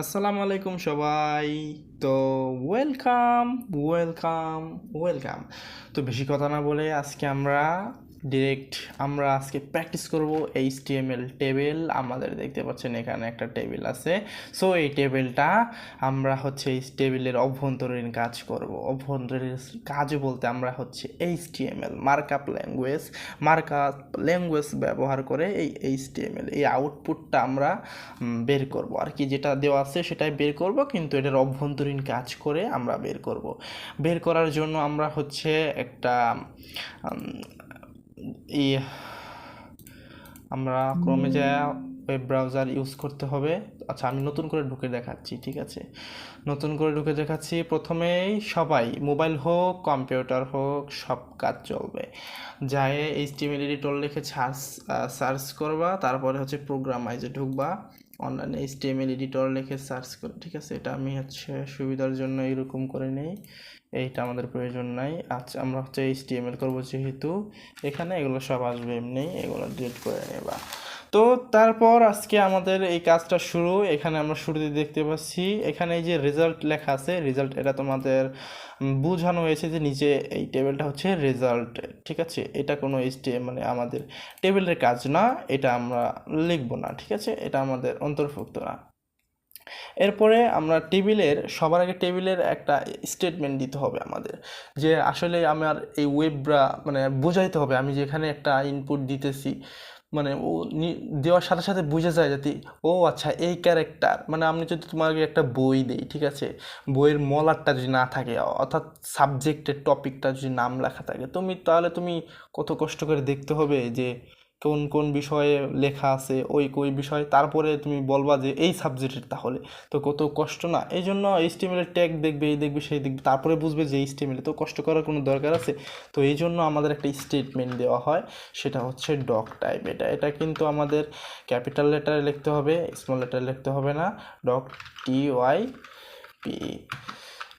আসসালামু আলাইকুম সবাই। তো ওয়েলকাম ওয়েলকাম ওয়েলকাম তো বেশি কথা না বলে আজকে আমরা ডিরেক্ট আমরা আজকে প্র্যাকটিস করব এইচটিএমএল টেবিল আমাদের দেখতে পাচ্ছেন এখানে একটা টেবিল আছে। সো এই টেবিলটা আমরা হচ্ছে এই টেবিলের অভ্যন্তরীণ কাজ করব। অভ্যন্তরীণ কাজ বলতে আমরা হচ্ছে HTML markup language markup language ব্যবহার করে এই এইচটিএমএল এই আউটপুটটা আমরা বের করব। আর কি যেটা দেওয়া আছে সেটাই বের করব, কিন্তু এটার অভ্যন্তরীণ কাজ করে আমরা বের করব। বের করার জন্য আমরা হচ্ছে একটা উম, ই আমরা ক্রমে যা ওয়েব ব্রাউজার ইউজ করতে হবে। আচ্ছা আমি নতুন করে ঢুকে দেখাচ্ছি ঠিক আছে? নতুন করে ঢুকে দেখাচ্ছি প্রথমেই সবাই মোবাইল হোক কম্পিউটার হোক সব কাজ চলবে। যায় এইচটিএমএল এডিটর লিখে সার্চ সার্চ করবা তারপরে হচ্ছে প্রোগ্রামাইজে ঢুকবা। অনলাইনে এইচটিএমএল এডিটর লিখে সার্চ করে, ঠিক আছে? এটা আমি হচ্ছে সুবিধার জন্য এরকম করে নেই। এইটা আমাদের প্রয়োজন নাই। আচ্ছা আমরা হচ্ছে এইচটিএমএল করব যেহেতু এখানে এগুলো সব আসবে এমনি, এগুলো ডিলিট করে নেবা। তো তারপর আজকে আমাদের এই কাজটা শুরু। এখানে আমরা শুরুতে দেখতে পাচ্ছি, এখানে এই যে রেজাল্ট লেখা আছে রেজাল্ট এটা তোমাদের বোঝানো হয়েছে যে নিচে এই টেবিলটা হচ্ছে রেজাল্ট ঠিক আছে? এটা কোনো এইচটিএম মানে আমাদের টেবিলের কাজ না, এটা আমরা লিখব না, ঠিক আছে? এটা আমাদের অন্তর্ভুক্ত না। এরপরে আমরা টেবিলের সবার আগে টেবিলের একটা স্টেটমেন্ট দিতে হবে আমাদের, যে আসলে আমার এই ওয়েবরা মানে বোঝাইতে হবে। আমি যেখানে একটা ইনপুট দিতেছি মানে ও দেওয়ার সাথে সাথে বুঝে যায় যাতে ও আচ্ছা এই ক্যারেক্টার মানে আমি যদি তোমাকে একটা বই দেই, ঠিক আছে? বইয়ের মলারটা যদি না থাকে অর্থাৎ সাবজেক্টের টপিকটা যদি নাম লেখা থাকে, তুমি তাহলে তুমি কত কষ্ট করে দেখতে হবে যে কোন কোন বিষয়ে লেখা আছে, ওই ওই বিষয়। তারপরে তুমি বলবা যে এই সাবজেক্টের তাহলে। তো কত কষ্ট না? এই জন্য এইচটিএমএল এর ট্যাগ দেখবে, এই দেখবে, সেই দেখবে। তারপরে বুঝবে যে এইচটিএমএল তো কষ্ট করার কোনো দরকার আছে। তো এই জন্য আমাদের একটা স্টেটমেন্ট দেওয়া হয়, সেটা হচ্ছে ডক টাইপ এটা এটা কিন্তু আমাদের ক্যাপিটাল লেটারে লিখতে হবে স্মল লেটারে লিখতে হবে না। Doc T Y P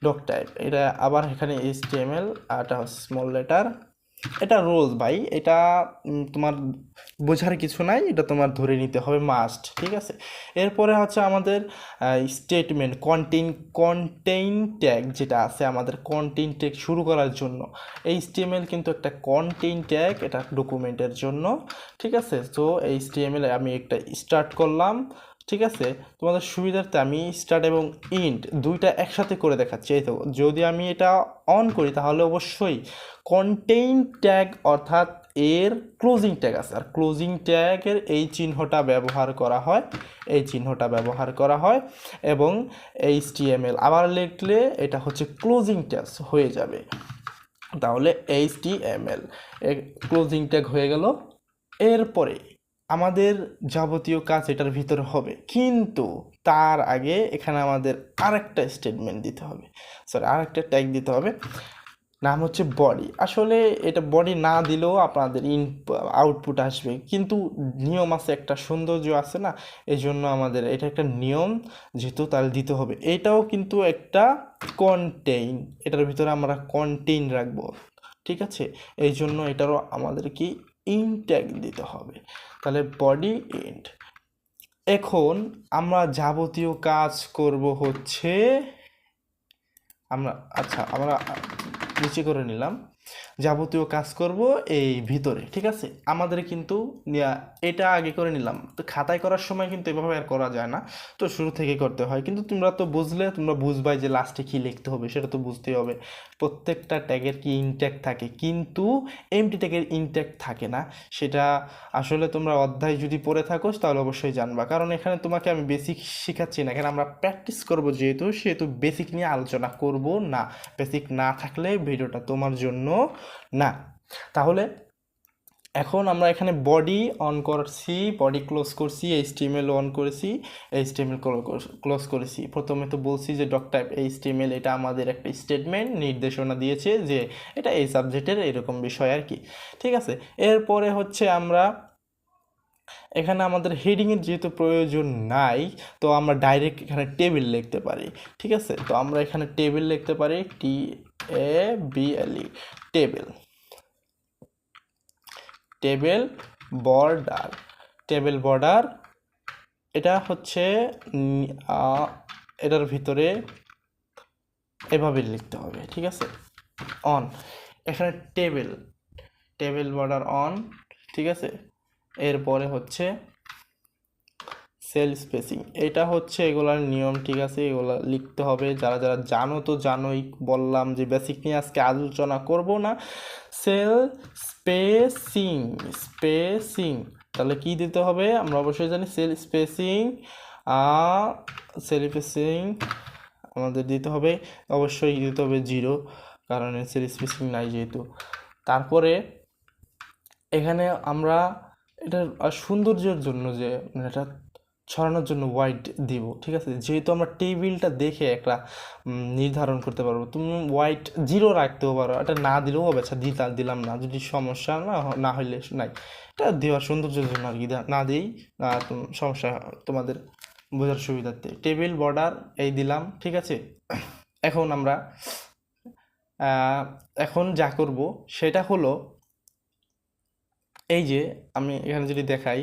doc type এটা আবার এখানে এইচটিএমএল আর এটা স্মল লেটার এটা রোলস ভাই, এটা তোমার বোঝার কিছু নাই, এটা তোমার ধরে নিতে হবে মাস্ট ঠিক আছে? এরপরে হচ্ছে আমাদের স্টেটমেন্ট কন্টেন কন্টেইন ট্যাগ যেটা আছে আমাদের কন্টেইন ট্যাগ শুরু করার জন্য। এইচটিএমএল কিন্তু একটা কন্টেইন ট্যাগ এটা ডকুমেন্টের জন্য, ঠিক আছে? তো এইচটিএমএল আমি একটা স্টার্ট করলাম ঠিক আছে? তোমাদের সুবিধার্থে আমি স্টার্ট এবং ইন্ট দুইটা একসাথে করে দেখাচ্ছি, এই তো। যদি আমি এটা অন করি, তাহলে অবশ্যই কন্টেইন ট্যাগ অর্থাৎ এর ক্লোজিং ট্যাগ আছে। আর ক্লোজিং ট্যাগের এই চিহ্নটা ব্যবহার করা হয়, এই চিহ্নটা ব্যবহার করা হয় এবং এইচ এইচটিএমএল আবার লিখলে এটা হচ্ছে ক্লোজিং ট্যাগ হয়ে যাবে। তাহলে এইচ এইচটিএমএল ক্লোজিং ট্যাগ হয়ে গেল। এরপরে আমাদের যাবতীয় কাজ এটার ভিতরে হবে। কিন্তু তার আগে এখানে আমাদের আরেকটা স্টেটমেন্ট দিতে হবে। সরি আরেকটা ট্যাগ দিতে হবে। নাম হচ্ছে বডি আসলে এটা বডি না দিলেও আপনাদের ইন আউটপুট আসবে। কিন্তু নিয়ম আছে, একটা সৌন্দর্য আছে না? এই জন্য আমাদের এটা একটা নিয়ম যেহেতু তাহলে দিতে হবে। এটাও কিন্তু একটা কন্টেইন এটার ভিতরে আমরা কন্টেইন রাখব। ঠিক আছে? এই জন্য এটারও আমাদের কি ইনট্যাগ দিতে হবে। তাহলে বডি ইন্ট এখন আমরা যাবতীয় কাজ করব হচ্ছে, আমরা আচ্ছা আমরা নিচে করে নিলাম। যাবতীয় কাজ করব এই ভিতরে, ঠিক আছে? আমাদের কিন্তু এটা আগে করে নিলাম। তো খাতায় করার সময় কিন্তু এভাবে আর করা যায় না। তো শুরু থেকে করতে হয়। কিন্তু তোমরা তো বুঝলে, তোমরা বুঝবাই যে লাস্টে কী লিখতে হবে, সেটা তো বুঝতেই হবে। প্রত্যেকটা ট্যাগের কি ইনট্যাগ থাকে? কিন্তু এমটি ট্যাগের ইনট্যাগ থাকে না। সেটা আসলে তোমরা অধ্যায় যদি পড়ে থাকো, তাহলে অবশ্যই জানবা। কারণ এখানে তোমাকে আমি বেসিক শেখাচ্ছি না। এখানে আমরা প্র্যাকটিস করব যেহেতু, সেহেতু বেসিক নিয়ে আলোচনা করব না। বেসিক না থাকলে ভিডিওটা তোমার জন্য না। তাহলে এখন আমরা এখানে বডি অন করছি বডি ক্লোজ করছি এইচটিএমএল অন করেছি এইচটিএমএল ক্লোজ করেছি। প্রথমে তো বলছি যে ডক টাইপ এইচটিএমএল এটা আমাদের একটা স্টেটমেন্ট নির্দেশনা দিয়েছে যে, এটা এই সাবজেক্টের এরকম বিষয় আর কি। ঠিক আছে? এরপরে হচ্ছে আমরা, এখানে আমাদের হেডিংয়ের যেহেতু প্রয়োজন নাই, তো আমরা ডাইরেক্ট এখানে টেবিল লিখতে পারি। ঠিক আছে? তো আমরা এখানে টেবিল লিখতে পারি T A B L E table table border table border এটা হচ্ছে এটার ভিতরে এভাবে লিখতে হবে, ঠিক আছে? অন এখানে টেবিল টেবিল বর্ডার অন ঠিক আছে? এরপরে হচ্ছে সেল স্পেসিং। এটা হচ্ছে এগুলার নিয়ম, ঠিক আছে? এগুলা লিখতে হবে। যারা যারা জানো তো জানোই, বললাম যে বেসিক নিয়ে আজকে আলোচনা করব না। Cell spacing spacing. তাহলে কি দিতে হবে? আমরা অবশ্যই জানি সেল স্পেসিং সেল স্পেসিং আমাদের দিতে হবে। অবশ্যই দিতে হবে জিরো, কারণ সেল স্পেসিং নাই যেহেতু। তারপরে এখানে আমরা এটার সৌন্দর্যের জন্য যে মানে এটা ছড়ানোর জন্য ওয়াইড দিব, ঠিক আছে? যেহেতু আমরা টেবিলটা দেখে একটা নির্ধারণ করতে পারব। তুমি হোয়াইট জিরো রাখতেও পারো, এটা না দিলেও হবে। আচ্ছা দিতাম দিলাম না। যদি সমস্যা না না হইলে নাই। এটা দেওয়ার সৌন্দর্যের জন্য আর কি। না দিই সমস্যা তোমাদের বোঝার সুবিধার্থে। টেবিল বর্ডার এই দিলাম, ঠিক আছে? এখন আমরা এখন যা করব, সেটা হলো, এই যে আমি এখানে যদি দেখাই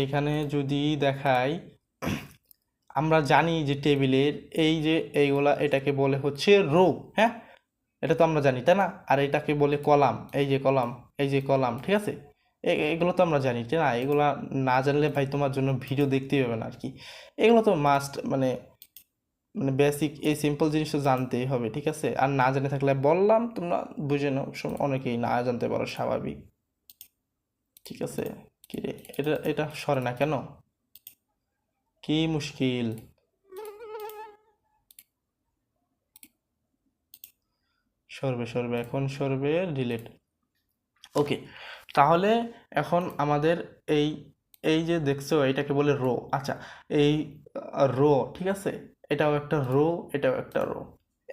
এইখানে যদি দেখাই, আমরা জানি যে টেবিলের এই যে এইগুলা, এটাকে বলে হচ্ছে রো হ্যাঁ? এটা তো আমরা জানি, তাই না? আর এটাকে বলে কলাম, এই যে কলাম, এই যে কলাম, ঠিক আছে? এগুলো তো আমরা জানি, তাই না? এগুলা না জানলে ভাই তোমার জন্য ভিডিও দেখতেই হবে না আর কি। এগুলো তো মাস্ট মানে মানে বেসিক এই সিম্পল জিনিসটা জানতেই হবে, ঠিক আছে? আর না জানে থাকলে বললাম, তোমরা বুঝে নাও, অনেকেই না জানতে পারো, স্বাভাবিক। ঠিক আছে? এটা এটা সরে না কেন? কি মুশকিল। সরবে সরবে, এখন সরবে ডিলেট ওকে তাহলে এখন আমাদের এই এই যে দেখছ, এটাকে বলে রো আচ্ছা এই রো ঠিক আছে? এটাও একটা রো এটাও একটা রো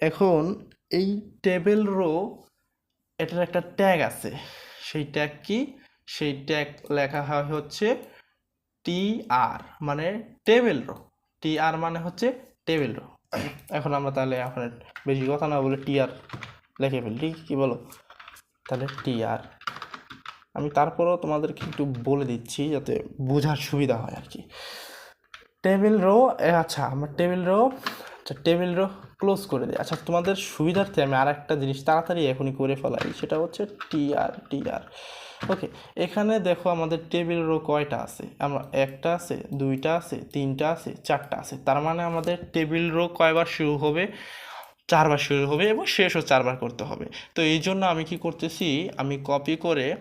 এখন এই টেবিল রো এটার একটা ট্যাগ আছে। সেই ট্যাগ কি? সেই ট্যাগ লেখা হয় হচ্ছে টি আর মানে টেবিল রো টি আর মানে হচ্ছে টেবিল রো এখন আমরা তাহলে এখন বেশি কথা না বলে টি আর লিখে ফেলি কি বলো? তাহলে টি আর আমি তারপরেও তোমাদেরকে একটু বলে দিচ্ছি যাতে বোঝার সুবিধা হয় আর কি। টেবিল রো আচ্ছা আমার টেবিল রো আচ্ছা টেবিল রো ক্লোজ করে দিই। আচ্ছা তোমাদের সুবিধার্থে আমি আর একটা জিনিস তাড়াতাড়ি এখনই করে ফেলাই, সেটা হচ্ছে টি আর টি আর ওকে এখানে দেখো আমাদের টেবিল রো কয়টা আছে? আমরা একটা আছে, দুইটা আছে, তিনটা আছে, চারটা আছে। তার মানে আমাদের টেবিল রো কয়বার শুরু হবে? চারবার শুরু হবে এবং শেষও চারবার করতে হবে। তো এই জন্য আমি কি করতেছি, আমি কপি করে,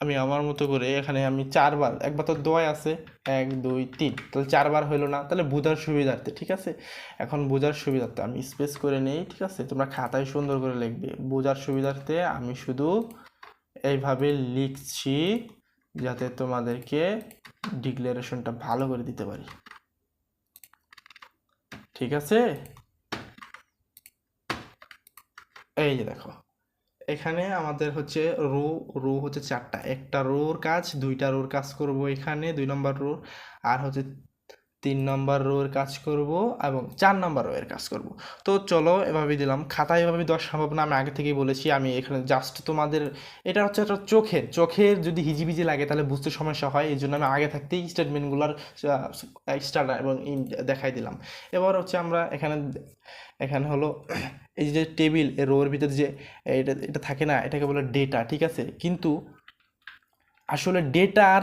আমি আমার মতো করে এখানে আমি চারবার, একবার তো দোয় আছে, এক, দুই, তিন। তাহলে চারবার হইল না, তাহলে বোঝার সুবিধার্থে, ঠিক আছে? এখন বোঝার সুবিধার্থে, আমি স্পেস করে নেই, ঠিক আছে? তোমরা খাতায় সুন্দর করে লিখবে। বোঝার সুবিধার্থে আমি শুধু এইভাবে লিখছি যাতে তোমাদেরকে ডিক্লারেশনটা ভালো করে দিতে পারি। ঠিক আছে? এই যে দেখো, এখানে আমাদের হচ্ছে রো রো হচ্ছে চারটা। একটা রোর কাজ, দুইটা রোর কাজ করব এখানে, দুই নম্বর রো আর হচ্ছে তিন নম্বর রোর কাজ করব এবং চার নম্বর রো এর কাজ করব। তো চলো, এভাবে দিলাম। খাতায় এভাবে দেওয়া সম্ভব না, আমি আগে থেকেই বলেছি, আমি এখানে জাস্ট তোমাদের, এটা হচ্ছে একটা চোখের চোখের যদি হিজিবিজি লাগে তাহলে বুঝতে সমস্যা হয় এই জন্য আমি আগে থাকতেই স্টেটমেন্টগুলোর স্টার্ট এবং দেখাই দিলাম। এবার হচ্ছে আমরা এখানে এখানে হলো এই যে টেবিলের রোর ভিতরে যে এটা এটা থাকে না, এটাকে বলে ডেটা ঠিক আছে? কিন্তু আসলে ডেটার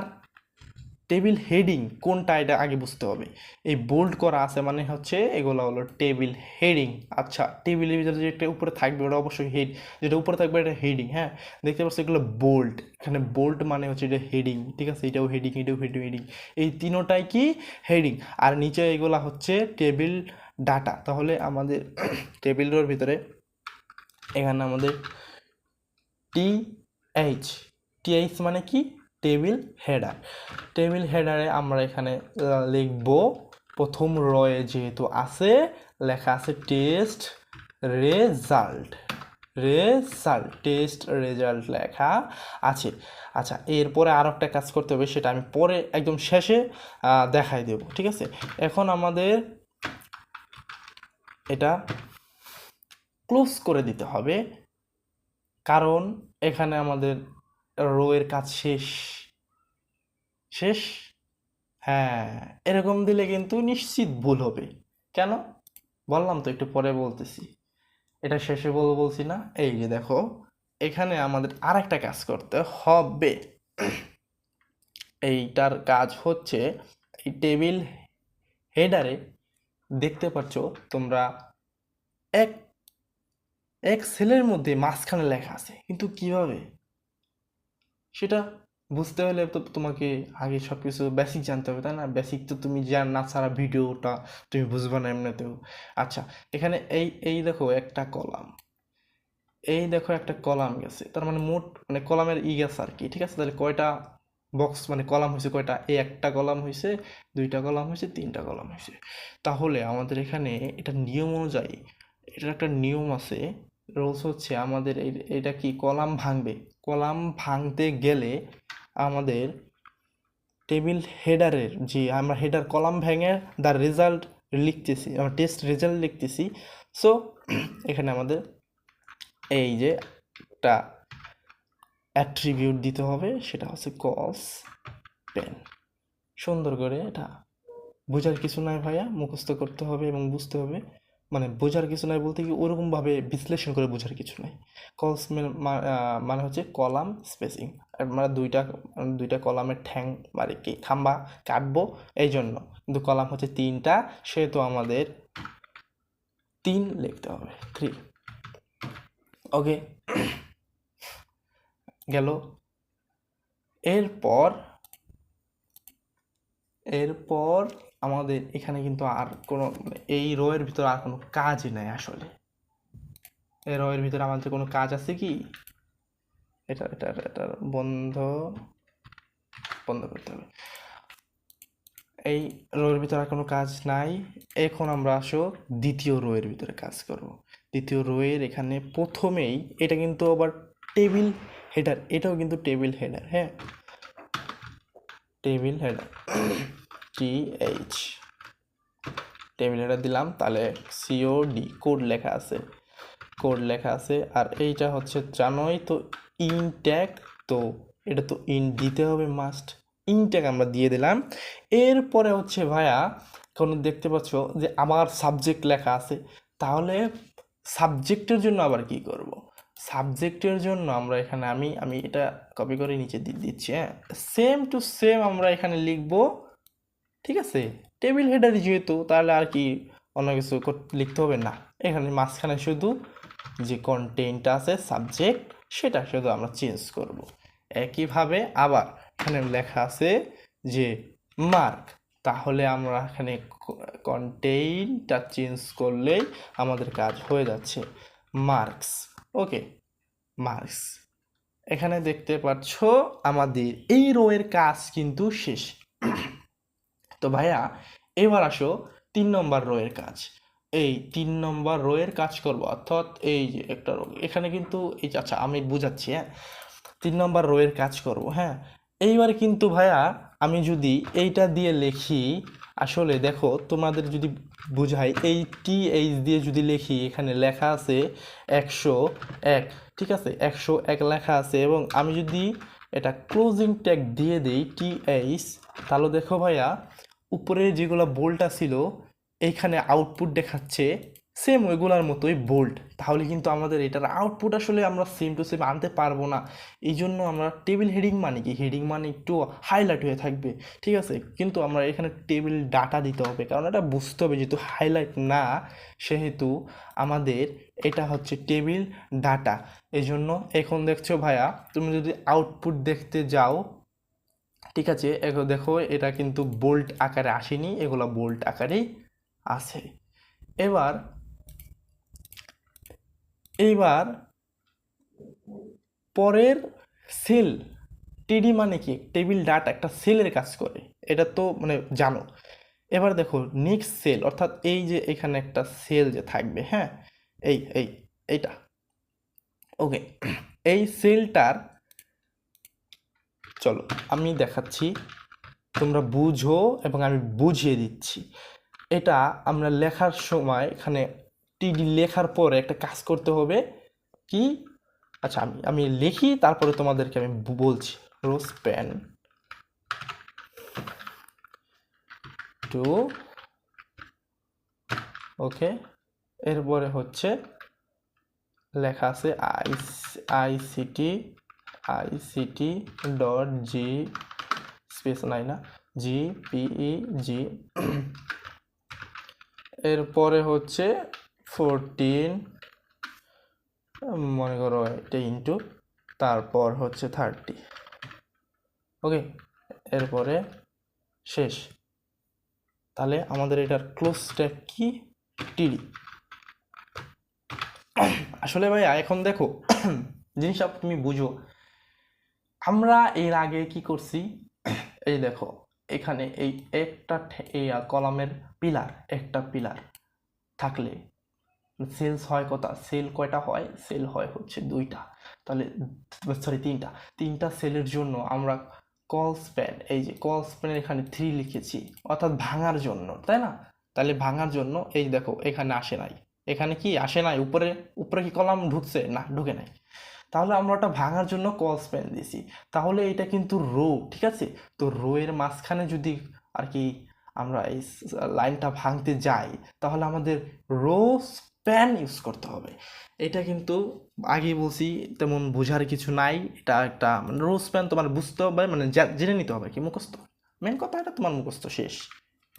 টেবিল হেডিং কোনটা এটা আগে বুঝতে হবে। এই বোল্ড করা আছে মানে হচ্ছে এগুলো হলো টেবিল হেডিং। আচ্ছা টেবিলের ভিতরে যেটা উপরে থাকবে ওটা অবশ্যই হেড, যেটা উপরে থাকবে এটা হেডিং হ্যাঁ? দেখতে পাচ্ছি এগুলো বোল্ড, এখানে বোল্ড মানে হচ্ছে এটা হেডিং, ঠিক আছে? এটাও হেডিং এটাও হেডিং হেডিং। এই তিনোটাই কি? হেডিং। আর নিচে এগুলা হচ্ছে টেবিল ডাটা। তাহলে আমাদের টেবিলের ভিতরে এখানে আমাদের টি এইচ টি এইচ মানে কি? Table header. টেবিল হেডারে আমরা এখানে লিখব, প্রথম রয়ে যেহেতু আছে, লেখা আছে test result. Result, test result লেখা আছে। আচ্ছা এরপরে আরও একটা কাজ করতে হবে, সেটা আমি পরে একদম শেষে দেখাই দেব, ঠিক আছে? এখন আমাদের এটা ক্লোজ করে দিতে হবে, কারণ এখানে আমাদের রো এর কাজ শেষ। শেষ? হ্যাঁ এরকম দিলে কিন্তু নিশ্চিত ভুল হবে। কেন? বললাম তো, একটু পরে বলতেছি। এটা শেষে বলব বলছি না। এই যে দেখো, এখানে আমাদের আর একটা কাজ করতে হবে। এইটার কাজ হচ্ছে, এই টেবিল হেডারে দেখতে পাচ্ছ, তোমরা এক এক সেলের মধ্যে মাঝখানে লেখা আছে। কিন্তু কীভাবে? সেটা বুঝতে হলে তো তোমাকে আগে সব কিছু বেসিক জানতে হবে, তাই না? বেসিক তো তুমি জান না ছাড়া ভিডিওটা তুমি বুঝবে না এমনিতেও। আচ্ছা এখানে এই এই দেখো একটা কলাম। এই দেখো একটা কলাম গেছে, তার মানে মোট মানে কলামের ই গেছে আর কি, ঠিক আছে? তাহলে কয়টা বক্স মানে কলাম হয়েছে কয়টা? এই একটা কলাম হয়েছে, দুইটা কলাম হয়েছে, তিনটা কলাম হয়েছে। তাহলে আমাদের এখানে এটা নিয়ম অনুযায়ী, এটার একটা নিয়ম আছে, রুলস হচ্ছে আমাদের এটা কি? কলাম ভাঙবে। কলাম ভাঙতে গেলে আমাদের টেবিল হেডারের যে আমরা হেডার কলাম ভেঙে দ্য রেজাল্ট লিখতেছি, আমরা টেস্ট রেজাল্ট লিখতেছি। সো এখানে আমাদের এই যে একটা অ্যাট্রিবিউট দিতে হবে, সেটা হচ্ছে কস পেন সুন্দর করে এটা বোঝার কিছু নাই ভাইয়া, মুখস্থ করতে হবে এবং বুঝতে হবে। মানে বোঝার কিছু নাই বলতে কি, ওরকমভাবে বিশ্লেষণ করে বোঝার কিছু নাই। কলস মানে হচ্ছে কলাম স্পেসিং মানে দুইটা দুইটা কলামের ঠ্যাং মানে কি, খাম্বা কাটবো এই জন্য কিন্তু কলাম হচ্ছে তিনটা, সেহেতু আমাদের তিন লিখতে হবে থ্রি ওকে গেল। এরপর এরপর আমাদের এখানে কিন্তু আর কোনো, এই রোয়ের ভিতরে আর কোনো কাজই নাই আসলে। এই রোয়ের ভিতরে আমাদের কোনো কাজ আছে কি? এটা, এটা- এটা বন্ধ বন্ধ করতে হবে। এই রোয়ের ভিতরে আর কোনো কাজ নাই। এখন আমরা আসো দ্বিতীয় রোয়ের ভিতরে কাজ করব। দ্বিতীয় রোয়ের এখানে প্রথমেই এটা কিন্তু আবার টেবিল হেডার, এটাও কিন্তু টেবিল হেডার হ্যাঁ? Table header. টি এইচ দিলাম, তাহলে সিও ডি কোড লেখা আছে। কোড লেখা আছে, আর এইটা হচ্ছে জানোই তো ইনট্যাগ তো এটা তো ইন দিতে হবে মাস্ট ইনট্যাগ আমরা দিয়ে দিলাম। এরপরে হচ্ছে ভাইয়া এখন দেখতে পাচ্ছ যে আমার সাবজেক্ট লেখা আছে। তাহলে সাবজেক্টের জন্য আবার কি করব? সাবজেক্টের জন্য আমরা এখানে আমি আমি এটা কপি করে নিচে দিচ্ছি হ্যাঁ? সেম টু সেম আমরা এখানে লিখব ঠিক আছে? টেবিল হেডারই যেহেতু, তাহলে আর কি অন্য কিছু লিখতে হবে না। এখানে মাঝখানে শুধু যে কন্টেন্টটা আছে সাবজেক্ট সেটা শুধু আমরা চেঞ্জ করব। একইভাবে আবার এখানে লেখা আছে যে মার্ক তাহলে আমরা এখানে কন্টেইনটা চেঞ্জ করলেই আমাদের কাজ হয়ে যাচ্ছে। মার্কস ওকে মার্কস এখানে দেখতে পাচ্ছ আমাদের এই রোয়ের কাজ কিন্তু শেষ। তো ভাইয়া, এবার আসো তিন নম্বর রোয়ের কাজ। এই তিন নম্বর রোয়ের কাজ করব, অর্থাৎ এই যে একটা রো এখানে কিন্তু এই আচ্ছা আমি বুঝাচ্ছি হ্যাঁ? তিন নম্বর রোয়ের কাজ করব হ্যাঁ? এইবার কিন্তু ভাইয়া, আমি যদি এইটা দিয়ে লিখি, আসলে দেখো, তোমাদের যদি বুঝাই, এই টি এইচ দিয়ে যদি লিখি, এখানে লেখা আছে একশো এক, ঠিক আছে? একশো এক লেখা আছে, এবং আমি যদি এটা ক্লোজিং ট্যাগ দিয়ে দিই টি এইচ, তাহলে দেখো ভাইয়া উপরে যেগুলো বোল্টটা ছিল এইখানে আউটপুট দেখাচ্ছে সেম ওইগুলোর মতোই বোল্ট তাহলে কিন্তু আমাদের এটার আউটপুট আসলে আমরা সেম টু সেম আনতে পারব না। এই জন্য আমরা টেবিল হেডিং মানে কি? হেডিং মানে একটু হাইলাইট হয়ে থাকবে, ঠিক আছে? কিন্তু আমরা এখানে টেবিল ডাটা দিতে হবে, কারণ এটা বুঝতে হবে যেহেতু হাইলাইট না, সেহেতু আমাদের এটা হচ্ছে টেবিল ডাটা এই জন্য এখন দেখছ ভাইয়া, তুমি যদি আউটপুট দেখতে যাও ঠিক আছে দেখো এটা কিন্তু বোল্ট আকারে আসেনি, এগুলো বোল্ট আকারেই আছে। এবার এইবার পরের সেল টিডি মানে কি? টেবিল ডাটা একটা সেলের কাজ করে, এটা তো মানে জানো। এবার দেখো নেক্সট সেল অর্থাৎ এই যে এখানে একটা সেল যে থাকবে হ্যাঁ? এই এই, এইটা। ওকে এই সেলটার চলো, আমি দেখাচ্ছি। তোমরা বুঝো এবং আমি বুঝিয়ে দিচ্ছি। এটা আমরা লেখার সময় এখানে টিডি লেখার পরে একটা কাজ করতে হবে। কি? আচ্ছা আমি আমি লিখি, তারপরে তোমাদেরকে আমি বলছি। রোজ পেন। ইন্টু ওকে, এরপরে হচ্ছে লেখা আছে I ICT ICT dot G space নাই না জি পিই জি এরপরে হচ্ছে ফোরটিন মনে করো এটা ইন্টু তারপর হচ্ছে থার্টি ওকে এরপরে শেষ। তাহলে আমাদের এটার ক্লোজ স্ট্যাক কি? টিডি আসলে ভাই, এখন দেখো, জিনিসটা তুমি বুঝো। আমরা এর আগে কি করছি? এই দেখো, এখানে এই একটা কলামের পিলার, একটা পিলার থাকলে সেলস হয় কত সেল কয়টা হয়? সেল হয় হচ্ছে দুইটা। তাহলে, সরি, তিনটা। তিনটা সেলের জন্য আমরা কল স্প্যান এই যে কল স্প্যানের এখানে থ্রি লিখেছি, অর্থাৎ ভাঙার জন্য, তাই না? তাহলে ভাঙার জন্য, এই দেখো, এখানে আসে নাই। এখানে কি আসে নাই? উপরে উপরে কি কলাম ঢুকছে? না, ঢুকে নাই। তাহলে আমরা ওটা ভাঙার জন্য কল স্প্যান দিছি। তাহলে এটা কিন্তু রো ঠিক আছে? তো রো এর মাঝখানে যদি আর কি আমরা এই লাইনটা ভাঙতে যাই, তাহলে আমাদের রো স্প্যান ইউজ করতে হবে। এটা কিন্তু আগে বলছি, তেমন বোঝার কিছু নাই। এটা একটা মানে রো স্প্যান তোমার বুঝতে হবে মানে জেনে নিতে হবে কি, মুখস্থ। মেন কথা এটা তোমার মুখস্থ শেষ।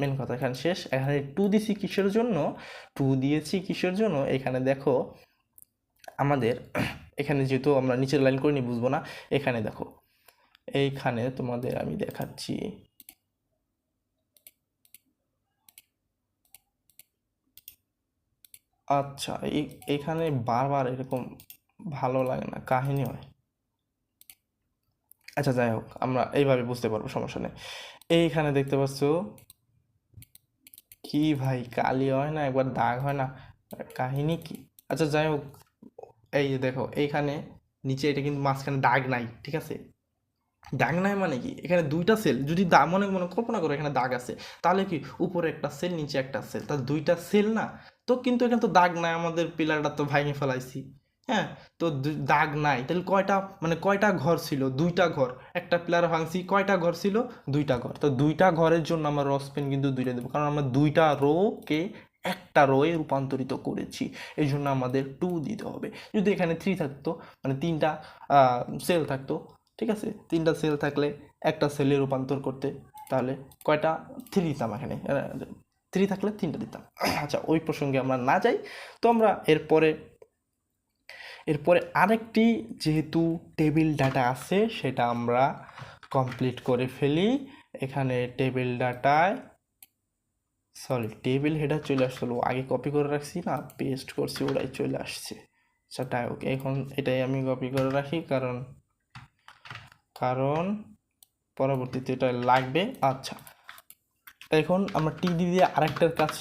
মেন কথা এখানে শেষ। এখানে টু দিছি কিসের জন্য? টু দিয়েছি কিসের জন্য? এখানে দেখো, আমাদের এখানে যেহেতু আমরা নিচের লাইন করিনি বুঝব না, এখানে দেখো। এইখানে তোমাদের আমি দেখাচ্ছি। আচ্ছা এখানে বারবার এরকম ভালো লাগে না, কাহিনী হয়। আচ্ছা যাই হোক, আমরা এইভাবে বুঝতে পারব, সমস্যা নেই। এইখানে দেখতে পাচ্ছ। কি ভাই, কালি হয় না, একবার দাগ হয় না কাহিনী কি? আচ্ছা যাই হোক এই যে দেখো, এইখানে নিচে এটা কিন্তু মাঝখানে দাগ নাই, ঠিক আছে? দাগ নাই মানে কি? এখানে দুইটা সেল যদি দা, মনে মনে কল্পনা করো এখানে দাগ আছে, তাহলে কি উপরে একটা সেল নিচে একটা সেল তাহলে দুইটা সেল না? তো কিন্তু এখানে তো দাগ নাই, আমাদের পিলারটা তো ভাঙে ফেলাইছি হ্যাঁ? তো দাগ নাই, তাহলে কয়টা মানে কয়টা ঘর ছিল? দুইটা ঘর, একটা পিলার ভাঙছি, কয়টা ঘর ছিল? দুইটা ঘর। তো দুইটা ঘরের জন্য আমরা রস পেন কিন্তু দুইটা দেবো, কারণ আমরা দুইটা রোকে একটা রোয়ে রূপান্তরিত করেছি। এই জন্য আমাদের টু দিতে হবে। যদি এখানে থ্রি থাকতো মানে তিনটা সেল থাকতো, ঠিক আছে? তিনটা সেল থাকলে একটা সেলে রূপান্তর করতে, তাহলে কয়টা? থ্রি দিতাম এখানে। থ্রি থাকলে তিনটা দিতাম। আচ্ছা ওই প্রসঙ্গে আমরা না যাই। তো আমরা এরপরে এরপরে আরেকটি যেহেতু টেবিল ডাটা আছে, সেটা আমরা কমপ্লিট করে ফেলি। এখানে টেবিল ডাটায় সরি টেবিল হেডার চলে আসলো। আগে কপি করে রাখছি না পেস্ট করছি, ওটাই চলে আসছে। আচ্ছা তাই ওকে এখন এটাই আমি কপি করে রাখি, কারণ কারণ পরবর্তীতে এটা লাগবে। আচ্ছা এখন আমরা টি দিয়ে আরেকটার কাজ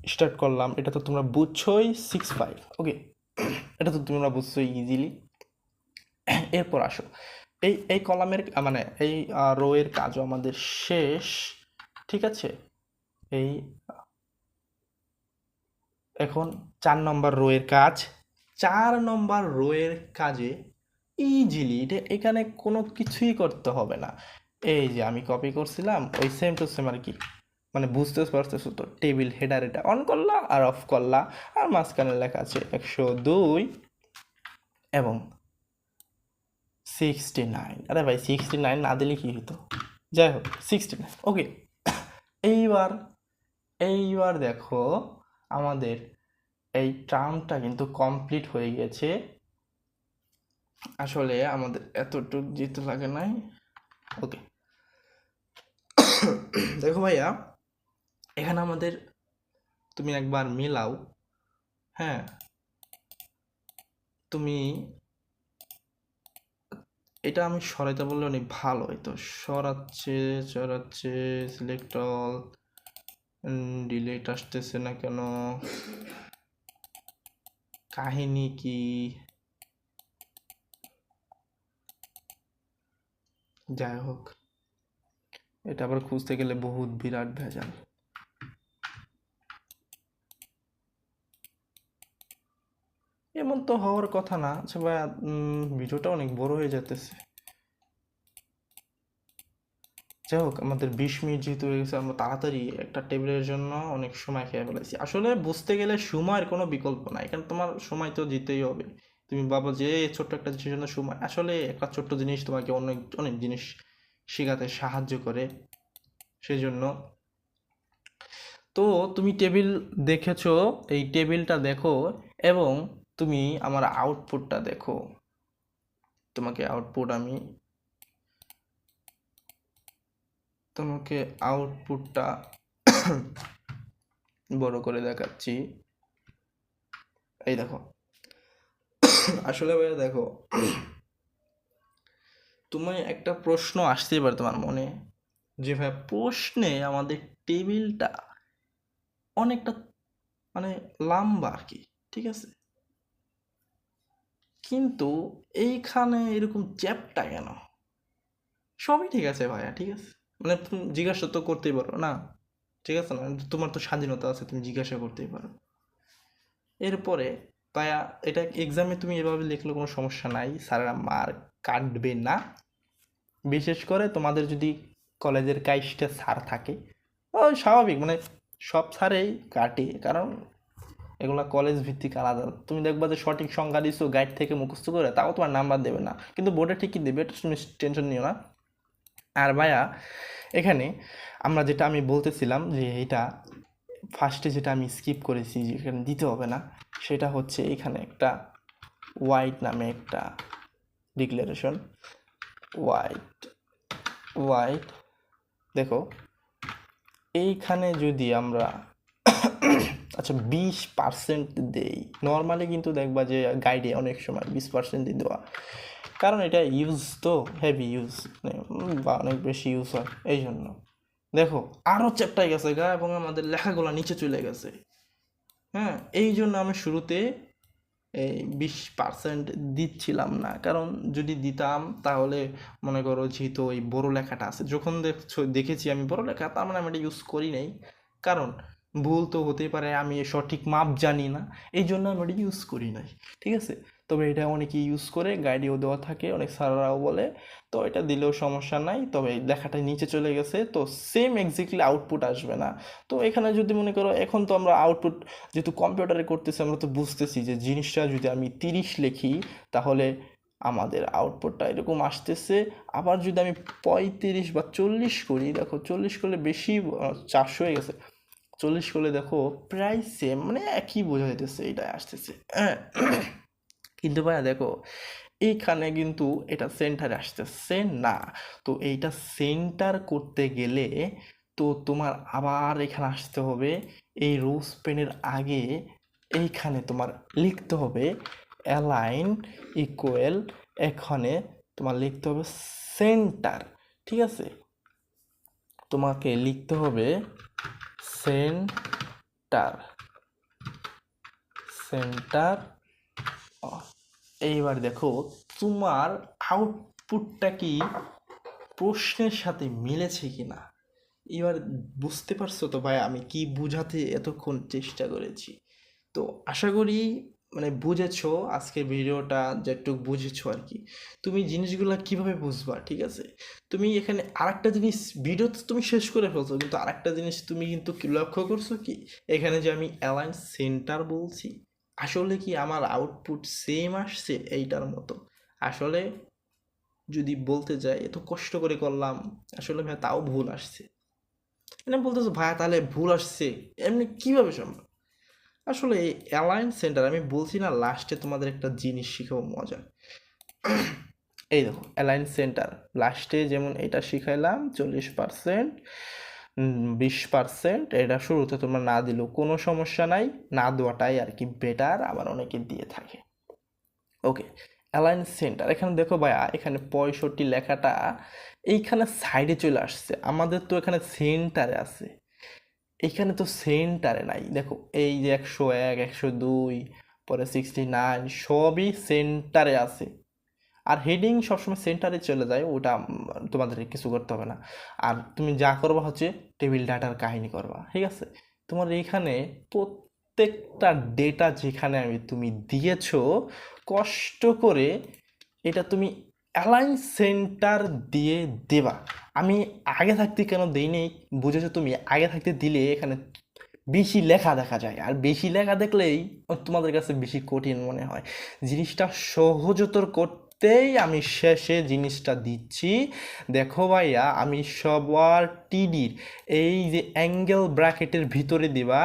স্টার্ট করলাম। এটা তো তোমরা বুঝছোই সিক্স ফাইভ ওকে এটা তো তোমরা বুঝছোই ইজিলি এরপর আসো। এই এই কলামের মানে এই রো এর কাজও আমাদের শেষ, ঠিক আছে? এই এখন চার নম্বর রো এর কাজ। চার নম্বর রো এর কাজে ইজিলি এটা এখানে কোনো কিছুই করতে হবে না। এই যে আমি কপি করছিলাম, ওই সেম টু সেম আর কি। মানে বুঝতে পারতেছো তো টেবিল হেডার এটা অন করলা আর অফ করলা। আর মাঝখানে লেখা আছে একশো দুই এবং সিক্সটি নাইন আরে ভাই সিক্সটি নাইন না দিলে কি হতো যাই হোক সিক্সটি নাইন ওকে এইবার এইবার দেখো আমাদের এই টার্মটা কিন্তু কমপ্লিট হয়ে গেছে। আসলে আমাদের এতটুক যেতে লাগে নাই। ওকে দেখো ভাইয়া, এখানে আমাদের তুমি একবার মিলাও। হ্যাঁ? তুমি এটা আমি সরাইতে বললে অনেক ভালো হইতো। সরাচ্ছে সরাচ্ছে সিলেক্ট অল ডিলেট আসতেছে না কেন? কাহিনী কি? যাই হোক, এটা আবার খুঁজতে গেলে বহুত বিরাট ভেজাল। এমন তো হওয়ার কথা না আচ্ছা ভাই ভিডিওটা অনেক বড় হয়ে যেতেছে যাই হোক আমাদের বিশ মিনিট যেহেতু হয়ে গেছে, আমরা তাড়াতাড়ি একটা টেবিলের জন্য অনেক সময় খেয়ে ফেলেছি। আসলে বুঝতে গেলে সময়ের কোনো বিকল্প নাই, কারণ তোমার সময় তো দিতেই হবে। তুমি ভাবো যে ছোট্ট একটা জিনিসের জন্য সময়। আসলে একটা ছোট্ট জিনিস তোমাকে অনেক অনেক জিনিস শেখাতে সাহায্য করে। সেই জন্য তো তুমি টেবিল দেখেছ, এই টেবিলটা দেখো এবং তুমি আমার আউটপুটটা দেখো। তোমাকে আউটপুট আমি তোমাকে আউটপুটটা বড় করে দেখাচ্ছি। এই দেখো। আসলে ভাইয়া দেখো তুমি একটা প্রশ্ন আসতেই পারে তোমার মনে। যে ভাই প্রশ্নে আমাদের টেবিলটা অনেকটা মানে লম্বা আর কি, ঠিক আছে? কিন্তু এইখানে এরকম চ্যাপটা কেন? সবই ঠিক আছে ভাইয়া, ঠিক আছে? মানে তুমি জিজ্ঞাসা তো করতেই পারো। না, ঠিক আছে না? তোমার তো স্বাধীনতা আছে, তুমি জিজ্ঞাসা করতেই পারো। এরপরে ভাইয়া এটা এক্সামে তুমি এভাবে লিখলে কোনো সমস্যা নাই। স্যারেরা মার্ক কাটবে না। বিশেষ করে তোমাদের যদি কলেজের কাইস্টে স্যার থাকে ওই স্বাভাবিক মানে সব স্যারেই কাটে। কারণ এগুলো কলেজ ভিত্তিক আলাদা। তুমি দেখবা যে সঠিক সংখ্যা দিছো গাইড থেকে মুখস্থ করে, তাও তোমার নাম্বার দেবে না। কিন্তু বোর্ডে ঠিকই দেবে, এটা তুমি টেনশন নিও না। আর ভাইয়া, এখানে আমরা যেটা আমি বলতেছিলাম যে এটা ফার্স্টে যেটা আমি স্কিপ করেছি যে এখানে দিতে হবে না, সেটা হচ্ছে এখানে একটা হোয়াইট নামে একটা ডিক্লারেশন হোয়াইট হোয়াইট দেখো, এইখানে যদি আমরা আচ্ছা বিশ পার্সেন্ট দেই। নর্মালি কিন্তু দেখবা যে গাইডে অনেক সময় বিশ পার্সেন্টই দেওয়া। কারণ এটা ইউজ তো হেভি ইউজ বা অনেক বেশি ইউজ হয়। এই জন্য দেখো আরও চ্যাপটাই গেছে গা এবং আমাদের লেখাগুলো নিচে চলে গেছে। হ্যাঁ এই জন্য আমি শুরুতে এই বিশ পার্সেন্ট দিচ্ছিলাম না। কারণ যদি দিতাম, তাহলে মনে করো যেহেতু ওই বড় লেখাটা আছে, যখন দেখছ, দেখেছি আমি বড় লেখা, তার মানে আমি এটা ইউজ করি নাই। কারণ ভুল তো হতেই পারে, আমি সঠিক মাপ জানি না, এই জন্য আমি এটা ইউজ করি নাই, ঠিক আছে? তবে এটা অনেকে ইউজ করে গাইডেও দেওয়া থাকে, অনেক স্যাররাও বলে, তো এটা দিলেও সমস্যা নাই, তবে লেখাটা নিচে চলে গেছে, তো সেম এক্স্যাক্টলি আউটপুট আসবে না। তো এখানে যদি মনে করো, এখন তো আমরা আউটপুট যেহেতু কম্পিউটারে করতেছি, আমরা তো বুঝতেছি যে জিনিসটা যদি আমি তিরিশ লিখি, তাহলে আমাদের আউটপুটটা এরকম আসতেছে, আবার যদি আমি পঁয়ত্রিশ বা চল্লিশ করি, দেখো চল্লিশ করলে বেশি চারশো হয়ে গেছে চল্লিশ করলে দেখো প্রায় সেম মানে একই বোঝা যাইতেছে এটাই আসতেছে। কিন্তু ভাইয়া দেখো এইখানে কিন্তু এটা সেন্টারে আসতেছে না। তো এইটা সেন্টার করতে গেলে তো তোমার আবার এখানে আসতে হবে, এই রোজ পেনের আগে এইখানে তোমার লিখতে হবে অ্যালাইন ইকুয়েল এখানে তোমার লিখতে হবে সেন্টার ঠিক আছে? তোমাকে লিখতে হবে সেন্টার। সেন্টার। এইবার দেখো, তোমার আউটপুটটা কি প্রশ্নের সাথে মিলেছে কি না এবার বুঝতে পারছ তো ভাই, আমি কি বুঝাতে এতক্ষণ চেষ্টা করেছি? তো আশা করি মানে বুঝেছ আজকের ভিডিওটা যেটুক বুঝেছ আর কি। তুমি জিনিসগুলো কীভাবে বুঝবা, ঠিক আছে? তুমি এখানে আরেকটা জিনিস ভিডিও তো তুমি শেষ করে ফেলছো, কিন্তু আরেকটা জিনিস তুমি কিন্তু লক্ষ্য করছ কি? এখানে যে আমি অ্যালাইন সেন্টার বলছি, আসলে কি আমার আউটপুট সেম আসছে এইটার মতো? আসলে যদি বলতে যাই, এত কষ্ট করে করলাম, আসলে ভাই তাও ভুল আসছে। মানে বলতেছো, ভাই, তাহলে ভুল আসছে। এমনি কীভাবে সম্ভব? আসলে এই অ্যালাইন সেন্টার আমি বলছি না লাস্টে তোমাদের একটা জিনিস শিখাবো মজা। এই দেখো অ্যালায়েন্স সেন্টার লাস্টে যেমন এটা শিখাইলাম, চল্লিশ পার্সেন্ট বিশ পার্সেন্ট এটা শুরুতে তোমরা না দিলেও কোনো সমস্যা নাই, না দেওয়াটাই আর কি বেটার আবার অনেকে দিয়ে থাকে। ওকে অ্যালাইন সেন্টার এখানে দেখো ভাইয়া, এখানে পঁয়ষট্টি লেখাটা, এইখানে সাইডে চলে আসছে, আমাদের তো এখানে সেন্টারে আছে। এখানে তো সেন্টারে নাই। দেখো, এই যে একশো এক, একশো দুই, পরে সিক্সটি নাইন সবই সেন্টারে আছে। আর হেডিং সবসময় সেন্টারে চলে যায়, ওটা তোমাদের কিছু করতে হবে না। আর তুমি যা করবা হচ্ছে টেবিল ডাটার কাহিনী করবা, ঠিক আছে? তোমার এইখানে প্রত্যেকটা ডেটা যেখানে আমি তুমি দিয়েছ, কষ্ট করে এটা তুমি অ্যালাইন সেন্টার দিয়ে দেবা। আমি আগে থাকতে কেন দিই নেই বুঝেছ তুমি? আগে থাকতে দিলে এখানে বেশি লেখা দেখা যায়। আর বেশি লেখা দেখলেই তোমাদের কাছে বেশি কঠিন মনে হয়। জিনিসটা সহজতর করতেই আমি শেষে জিনিসটা দিচ্ছি। দেখো ভাইয়া, আমি সবার টিডির এই যে অ্যাঙ্গেল ব্র্যাকেটের ভিতরে দিবা,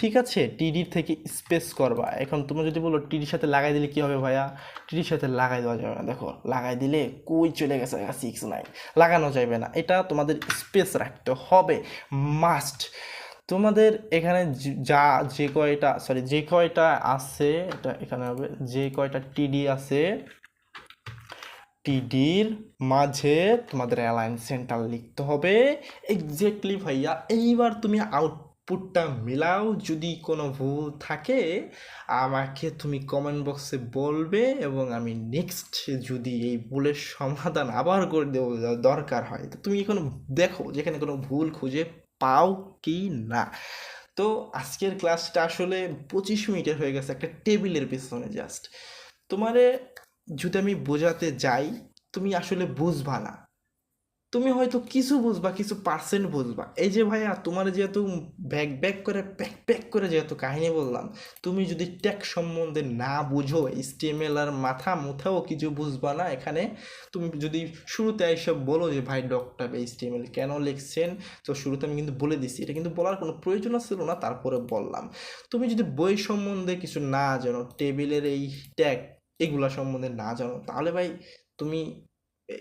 ঠিক আছে? টিডির থেকে স্পেস করবা। এখন তুমি যদি বলো টিডির সাথে লাগাই দিলে কি হবে ভাইয়া? টিডির সাথে লাগাই দেওয়া যাবে না। দেখো, লাগাই দিলে কই চলে গেছে সিক্স নাইন লাগানো যাবে না। এটা তোমাদের স্পেস রাখতে হবে। মাস্ট তোমাদের এখানে যা, যে কয়টা সরি যে কয়টা আছে, এটা এখানে হবে, যে কয়টা টিডি আছে টিডির মাঝে তোমাদের অ্যালাইন সেন্টার লিখতে হবে। এক্স্যাক্টলি ভাইয়া, এইবার তুমি আউটপুটটা মিলাও, যদি কোনো ভুল থাকে, আমাকে তুমি কমেন্ট বক্সে বলবে এবং আমি নেক্সট যদি এই ভুলের সমাধান আবার করে দেবো দরকার হয়। তো তুমি কোনো দেখো যেখানে কোনো ভুল খুঁজে পাও কি না। তো আজকের ক্লাসটা আসলে পঁচিশ মিনিটের হয়ে গেছে, একটা টেবিলের পিছনে জাস্ট তোমারে যদি আমি বোঝাতে যাই, তুমি আসলে বুঝবা না। তুমি হয়তো কিছু বুঝবা, কিছু পার্সেন্ট বুঝবা। এই যে ভাইয়া, তোমার যেহেতু ব্যাক ব্যাক করে প্যাক প্যাক করে যেহেতু কাহিনী বললাম, তুমি যদি ট্যাগ সম্বন্ধে না বুঝো স্টিমেল আর মাথা মুথাও কিছু বুঝবা না এখানে, তুমি যদি শুরুতে এইসব বলো যে, ভাই ডক্টর স্টিমেল কেন লিখছেন? তো শুরুতে আমি কিন্তু বলে দিছি। এটা কিন্তু বলার কোনো প্রয়োজন ছিল না, তারপরে বললাম। তুমি যদি বই সম্বন্ধে কিছু না জানো টেবিলের এই ট্যাগ এগুলা সম্বন্ধে না জানো, তাহলে ভাই তুমি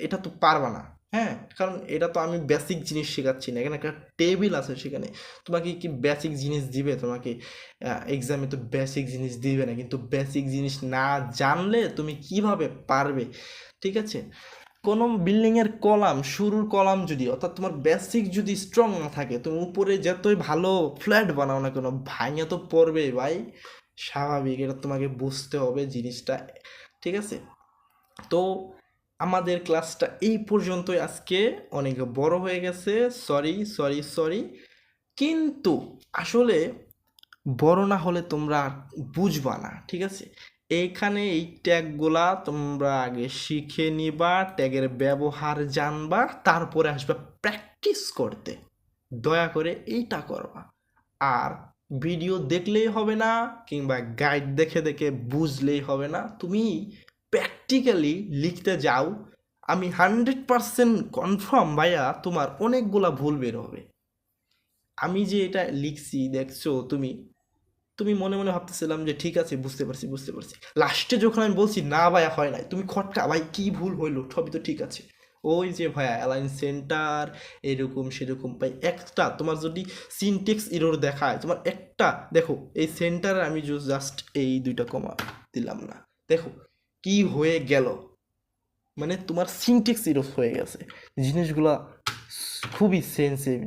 এটা তো পারবা না হ্যাঁ? কারণ এটা তো আমি বেসিক জিনিস শেখাচ্ছি না, এখানে একটা টেবিল আছে সেখানে। তোমাকে কি বেসিক জিনিস দিবে? তোমাকে এক্সামে তো বেসিক জিনিস দিবে না, কিন্তু বেসিক জিনিস না জানলে তুমি কীভাবে পারবে? ঠিক আছে? কোনো বিল্ডিংয়ের কলাম, শুরুর কলাম যদি, অর্থাৎ তোমার বেসিক যদি স্ট্রং না থাকে, তুমি উপরে যতই ভালো ফ্ল্যাট বানাও না কেন, ভাঙে তো পড়বে ভাই। স্বাভাবিক, এটা তোমাকে বুঝতে হবে জিনিসটা, ঠিক আছে? তো আমাদের ক্লাসটা এই পর্যন্তই আজকে, অনেক বড় হয়ে গেছে সরি সরি সরি কিন্তু আসলে বড় না হলে তোমরা বুঝবা না, ঠিক আছে? এইখানে এই ট্যাগগুলা তোমরা আগে শিখে নিবা, ট্যাগের ব্যবহার জানবা, তারপরে আসবা প্র্যাকটিস করতে। দয়া করে এইটা করবা। আর ভিডিও দেখলেই হবে না কিংবা গাইড দেখে দেখে বুঝলেই হবে না। তুমি প্র্যাকটিক্যালি লিখতে যাও। আমি হান্ড্রেড পারসেন্ট কনফার্ম ভাইয়া তোমার অনেকগুলা ভুল বের হবে। আমি যে এটা লিখছি, দেখছ তুমি? তুমি মনে মনে ভাবতেছিলাম যে ঠিক আছে, বুঝতে পারছি বুঝতে পারছি। লাস্টে যখন আমি বলছি, না ভাইয়া, হয় নাই। তুমি খটকা, ভাই, কি ভুল হইল? সবই তো ঠিক আছে। ওই যে ভাইয়া অ্যালাইন সেন্টার এরকম সেরকম। ভাই, একটা তোমার যদি সিনটেক্স ইরোর দেখায়, তোমার একটা, দেখো, এই সেন্টারে আমি জাস্ট এই দুইটা কমা দিলাম না। দেখো, কি হয়ে গেল? মানে তোমার সিনটেক্স ইরোর হয়ে গেছে। জিনিসগুলা খুবই সেন্সিটিভ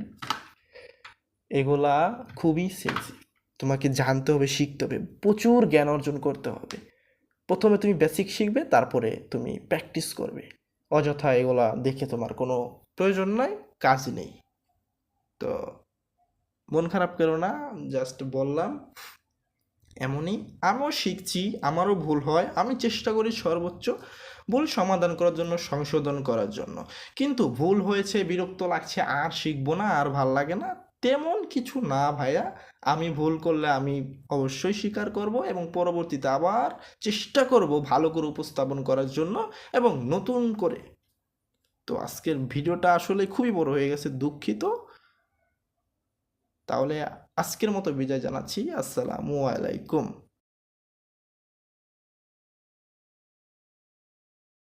এগুলা খুবই সেন্সিটিভ তোমাকে জানতে হবে, শিখতে হবে, প্রচুর জ্ঞান অর্জন করতে হবে। প্রথমে তুমি বেসিক শিখবে, তারপরে তুমি প্র্যাকটিস করবে। অযথা এগুলা দেখে তোমার কোনো প্রয়োজন নাই কাজ নেই। তো মন খারাপ করো না জাস্ট বললাম, এমনই। আমিও শিখছি, আমারও ভুল হয়। আমি চেষ্টা করি সর্বোচ্চ ভুল সমাধান করার জন্য, সংশোধন করার জন্য। কিন্তু ভুল হয়েছে, বিরক্ত লাগছে, আর শিখব না, আর ভালো লাগে না তেমন কিছু না ভাইয়া। আমি ভুল করলে আমি অবশ্যই স্বীকার করব এবং পরবর্তীতে আবার চেষ্টা করব ভালো করে উপস্থাপন করার জন্য এবং নতুন করে। তো আজকের ভিডিওটা আসলে খুবই বড় হয়ে গেছে, দুঃখিত। তাহলে আজকের মতো বিজয় জানাচ্ছি। আসসালামু আলাইকুম।